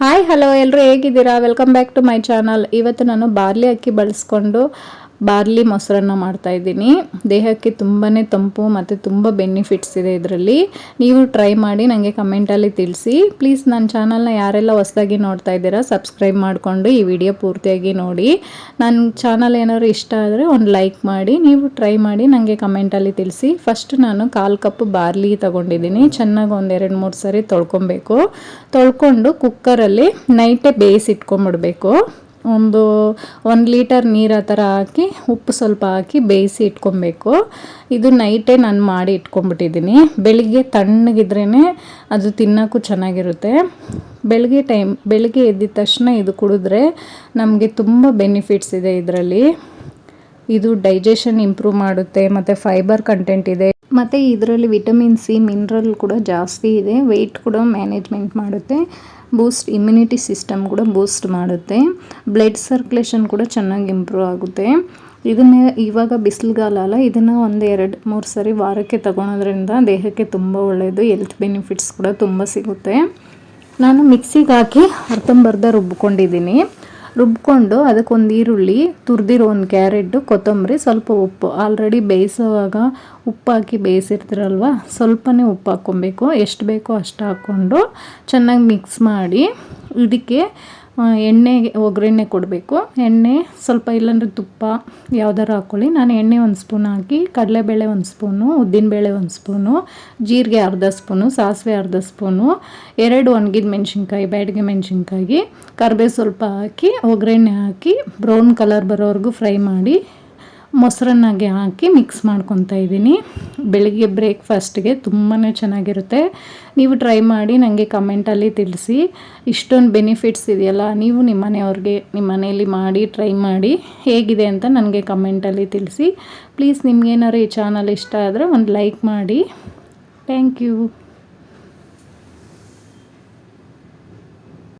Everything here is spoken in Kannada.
ಹಾಯ್ ಹಲೋ ಎಲ್ಲರೂ ಹೇಗಿದ್ದೀರಾ? Welcome back to my channel ಇವತ್ತು ನಾನು ಬಾರ್ಲಿ ಅಕ್ಕಿ ಬಳಸ್ಕೊಂಡು ಬಾರ್ಲಿ ಮೊಸರನ್ನ ಮಾಡ್ತಾ ಇದ್ದೀನಿ. ದೇಹಕ್ಕೆ ತುಂಬಾ ತಂಪು ಮತ್ತು ತುಂಬ ಬೆನಿಫಿಟ್ಸ್ ಇದೆ ಇದರಲ್ಲಿ. ನೀವು ಟ್ರೈ ಮಾಡಿ ನನಗೆ ಕಮೆಂಟಲ್ಲಿ ತಿಳಿಸಿ. ಪ್ಲೀಸ್ ನನ್ನ ಚಾನಲ್ನ ಯಾರೆಲ್ಲ ಹೊಸದಾಗಿ ನೋಡ್ತಾ ಇದ್ದೀರಾ ಸಬ್ಸ್ಕ್ರೈಬ್ ಮಾಡಿಕೊಂಡು ಈ ವಿಡಿಯೋ ಪೂರ್ತಿಯಾಗಿ ನೋಡಿ. ನನ್ನ ಚಾನಲ್ ಏನಾದ್ರು ಇಷ್ಟ ಆದರೆ ಒಂದು ಲೈಕ್ ಮಾಡಿ. ನೀವು ಟ್ರೈ ಮಾಡಿ ನನಗೆ ಕಮೆಂಟಲ್ಲಿ ತಿಳಿಸಿ. ಫಸ್ಟ್ ನಾನು ಕಾಲು ಕಪ್ ಬಾರ್ಲಿ ತಗೊಂಡಿದ್ದೀನಿ. ಚೆನ್ನಾಗಿ ಒಂದು ಎರಡು ಮೂರು ಸರಿ ತೊಳ್ಕೊಬೇಕು. ತೊಳ್ಕೊಂಡು ಕುಕ್ಕರಲ್ಲಿ ನೈಟೇ ಬೇಯಿಸಿಟ್ಕೊಂಬಿಡ್ಬೇಕು ಒಂದು ಒಂದು ಲೀಟರ್ ನೀರು ಆ ಥರ ಹಾಕಿ, ಉಪ್ಪು ಸ್ವಲ್ಪ ಹಾಕಿ ಬೇಯಿಸಿ ಇಟ್ಕೊಬೇಕು. ಇದು ನೈಟೇ ನಾನು ಮಾಡಿ ಇಟ್ಕೊಂಡ್ಬಿಟ್ಟಿದ್ದೀನಿ. ಬೆಳಿಗ್ಗೆ ತಣ್ಣಗಿದ್ರೇ ಅದು ತಿನ್ನೋಕ್ಕೂ ಚೆನ್ನಾಗಿರುತ್ತೆ. ಬೆಳಗ್ಗೆ ಟೈಮ್ ಬೆಳಗ್ಗೆ ಎದ್ದಿದ ತಕ್ಷಣ ಇದು ಕುಡಿದ್ರೆ ನಮಗೆ ತುಂಬ ಬೆನಿಫಿಟ್ಸ್ ಇದೆ ಇದರಲ್ಲಿ. ಇದು ಡೈಜೆಷನ್ ಇಂಪ್ರೂವ್ ಮಾಡುತ್ತೆ, ಮತ್ತು ಫೈಬರ್ ಕಂಟೆಂಟ್ ಇದೆ. ಮತ್ತು ಇದರಲ್ಲಿ ವಿಟಮಿನ್ ಸಿ, ಮಿನ್ರಲ್ ಕೂಡ ಜಾಸ್ತಿ ಇದೆ. ವೆಯ್ಟ್ ಕೂಡ ಮ್ಯಾನೇಜ್ಮೆಂಟ್ ಮಾಡುತ್ತೆ. ಬೂಸ್ಟ್, ಇಮ್ಯುನಿಟಿ ಸಿಸ್ಟಮ್ ಕೂಡ ಬೂಸ್ಟ್ ಮಾಡುತ್ತೆ. ಬ್ಲಡ್ ಸರ್ಕ್ಯುಲೇಷನ್ ಕೂಡ ಚೆನ್ನಾಗಿ ಇಂಪ್ರೂವ್ ಆಗುತ್ತೆ. ಇದನ್ನೇ ಇವಾಗ ಬಿಸಿಲುಗಾಲ ಅಲ್ಲ ಇದನ್ನು ಒಂದು ಎರಡು, ಮೂರು ಸರಿ ವಾರಕ್ಕೆ ತಗೊಳೋದ್ರಿಂದ ದೇಹಕ್ಕೆ ತುಂಬ ಒಳ್ಳೆಯದು ಹೆಲ್ತ್ ಬೆನಿಫಿಟ್ಸ್ ಕೂಡ ತುಂಬ ಸಿಗುತ್ತೆ. ನಾನು ಮಿಕ್ಸಿಗೆ ಹಾಕಿ ಅರ್ಧಂಬರ್ಧ ರುಬ್ಕೊಂಡಿದ್ದೀನಿ. ರುಬ್ಕೊಂಡು ಅದಕ್ಕೊಂದು ಈರುಳ್ಳಿ, ತುರಿದಿರೋ ಒಂದು ಕ್ಯಾರೆಟು, ಕೊತ್ತಂಬರಿ, ಸ್ವಲ್ಪ ಉಪ್ಪು. ಆಲ್ರೆಡಿ ಬೇಯಿಸೋವಾಗ ಉಪ್ಪು ಹಾಕಿ ಬೇಯಿಸಿರ್ತೀರಲ್ವ? ಸ್ವಲ್ಪನೇ ಉಪ್ಪು ಹಾಕ್ಕೊಬೇಕು. ಎಷ್ಟು ಬೇಕೋ ಅಷ್ಟು ಹಾಕ್ಕೊಂಡು ಚೆನ್ನಾಗಿ ಮಿಕ್ಸ್ ಮಾಡಿ ಇದಕ್ಕೆ ಎಣ್ಣೆಗೆ ಒಗ್ಗರಣೆ ಕೊಡಬೇಕು. ಎಣ್ಣೆ ಸ್ವಲ್ಪ ಇಲ್ಲಾಂದರೆ ತುಪ್ಪ ಯಾವ್ದಾರು ಹಾಕ್ಕೊಳ್ಳಿ ನಾನು ಎಣ್ಣೆ ಒಂದು ಸ್ಪೂನ್ ಹಾಕಿ, ಕಡಲೆಬೇಳೆ ಒಂದು ಸ್ಪೂನು, ಉದ್ದಿನಬೇಳೆ ಒಂದು ಸ್ಪೂನು, ಜೀರಿಗೆ ಅರ್ಧ ಸ್ಪೂನು, ಸಾಸಿವೆ ಅರ್ಧ ಸ್ಪೂನು, ಎರಡು ಒಣಗಿದ ಮೆಣಸಿನ್ಕಾಯಿ, ಬ್ಯಾಡಿಗೆ ಮೆಣಸಿನ್ಕಾಯಿ, ಕರಿಬೇವು ಸ್ವಲ್ಪ ಹಾಕಿ, ಒಗ್ಗರಣೆ ಹಾಕಿ, ಬ್ರೌನ್ ಕಲರ್ ಬರೋವರೆಗೂ ಫ್ರೈ ಮಾಡಿ ಮೊಸರನ್ನಾಗೆ ಹಾಕಿ ಮಿಕ್ಸ್ ಮಾಡ್ಕೊತಾ ಇದ್ದೀನಿ. ಬೆಳಿಗ್ಗೆ ಬ್ರೇಕ್ಫಾಸ್ಟ್ಗೆ ತುಂಬಾ ಚೆನ್ನಾಗಿರುತ್ತೆ. ನೀವು ಟ್ರೈ ಮಾಡಿ ನನಗೆ ಕಮೆಂಟಲ್ಲಿ ತಿಳಿಸಿ. ಇಷ್ಟೊಂದು ಬೆನಿಫಿಟ್ಸ್ ಇದೆಯಲ್ಲ, ನೀವು ನಿಮ್ಮ ಮನೆಯವ್ರಿಗೆ ನಿಮ್ಮ ಮನೆಯಲ್ಲಿ ಮಾಡಿ ಟ್ರೈ ಮಾಡಿ ಹೇಗಿದೆ ಅಂತ ನನಗೆ ಕಮೆಂಟಲ್ಲಿ ತಿಳಿಸಿ. ಪ್ಲೀಸ್ ನಿಮ್ಗೇನಾದ್ರು ಈ ಚಾನಲ್ ಇಷ್ಟ ಆದರೆ ಒಂದು ಲೈಕ್ ಮಾಡಿ. Thank you